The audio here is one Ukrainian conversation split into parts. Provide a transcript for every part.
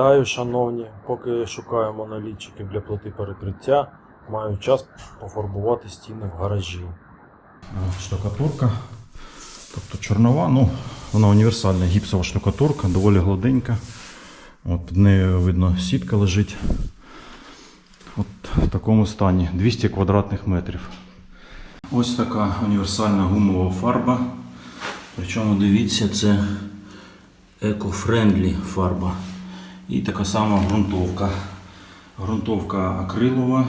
Вітаю, шановні. Поки шукаю монолітчиків для плити перекриття, маю час пофарбувати стіни в гаражі. Штукатурка. Тобто чорнова, ну, вона універсальна гіпсова штукатурка, доволі гладенька. От під нею видно сітка лежить. От в такому стані 200 квадратних метрів. Ось така універсальна гумова фарба. Причому дивіться, це еко-френдлі фарба. І така сама ґрунтовка. Ґрунтовка акрилова.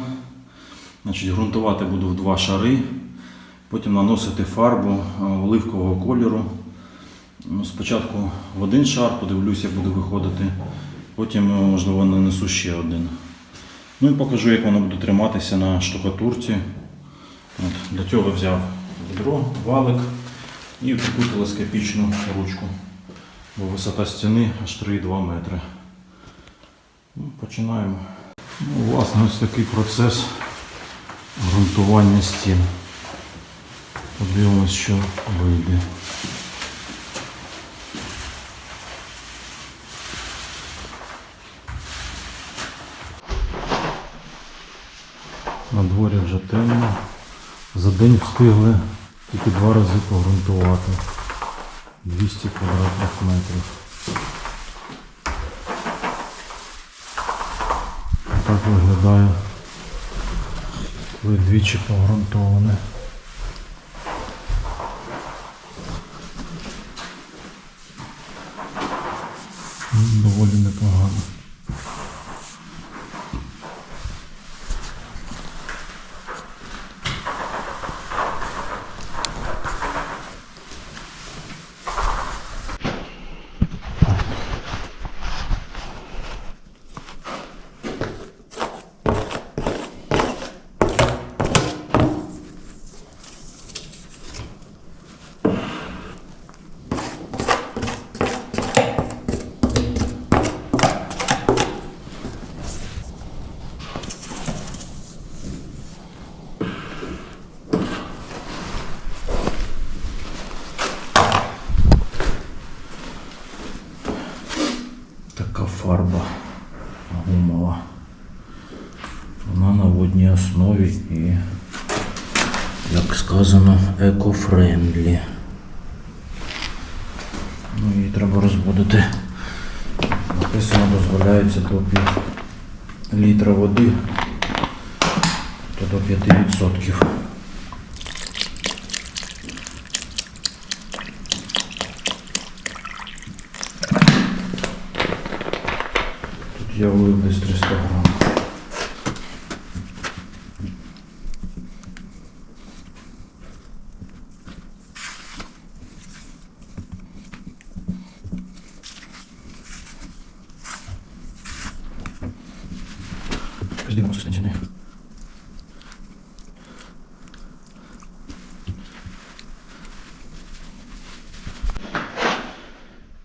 Значить, ґрунтувати буду в два шари. Потім наносити фарбу е, оливкового кольору. Ну, Спочатку в один шар, подивлюся, як буде виходити. Потім, е, можливо, нанесу ще один. Ну і покажу, як воно буде триматися на штукатурці. От, для цього взяв відро, валик і таку телескопічну ручку. Бо висота стіни аж 3,2 метри. Ну, починаємо. Ну, власне, ось такий процес ґрунтування стін. Подивимось, що вийде. На дворі вже темно. За день встигли тільки два рази погрунтувати. 200 квадратних метрів. Так виглядає, коли двічі погрунтоване. М, Доволі непогано. Така фарба гумова. Водній основі і, як сказано, еко-френдлі. Ну, її треба розводити. Написано, дозволяється до пів літра води, то до 5%. Тут я влив десь 300 Ждемо suspensione.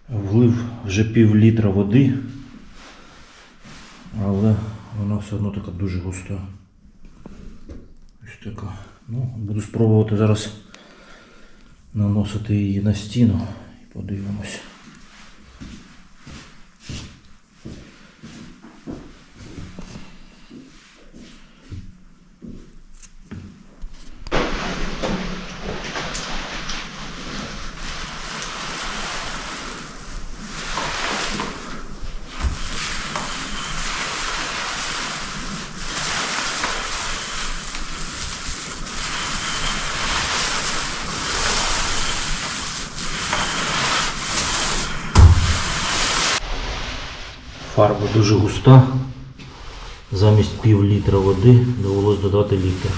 Влив вже пів літра води, але вона все одно така дуже густа. Ось така. Ну, буду спробувати зараз наносити її на стіну і подивимось. Фарба дуже густа. Замість пів літра води довелось додати літр.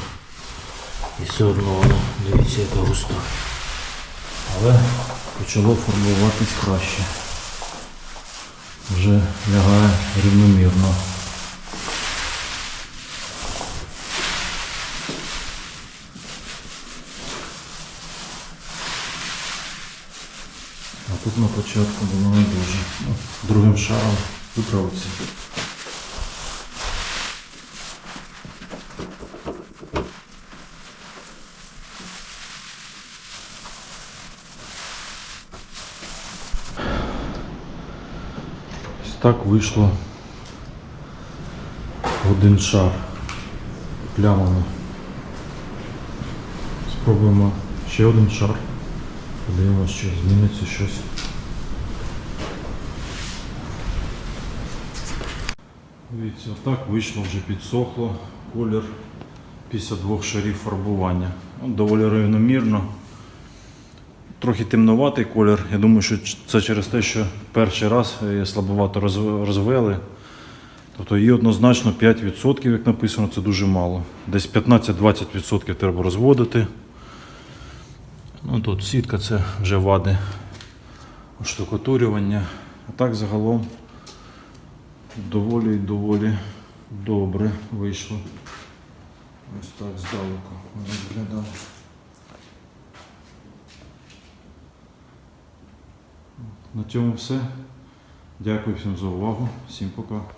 І все одно вона, дивіться, яка густа. Але почало формуватись краще. Вже лягає рівномірно. А тут на початку було не дуже. Ну, другим шаром виправиться. Ось так вийшло один шар плямами. Спробуємо ще один шар. Подивимося, чи зміниться щось. Дивіться, отак вийшло вже підсохло колір після двох шарів фарбування. Ну, доволі рівномірно. Трохи темноватий колір. Я думаю, що це через те, що перший раз її слабовато розвели. Тобто її однозначно 5%, як написано, це дуже мало. Десь 15-20% треба розводити. Ну, тут сітка це вже вади штукатурювання. А так загалом доволі і доволі добре вийшло. Ось так здалеку воно виглядало. На цьому все. Дякую всім за увагу. Всім пока.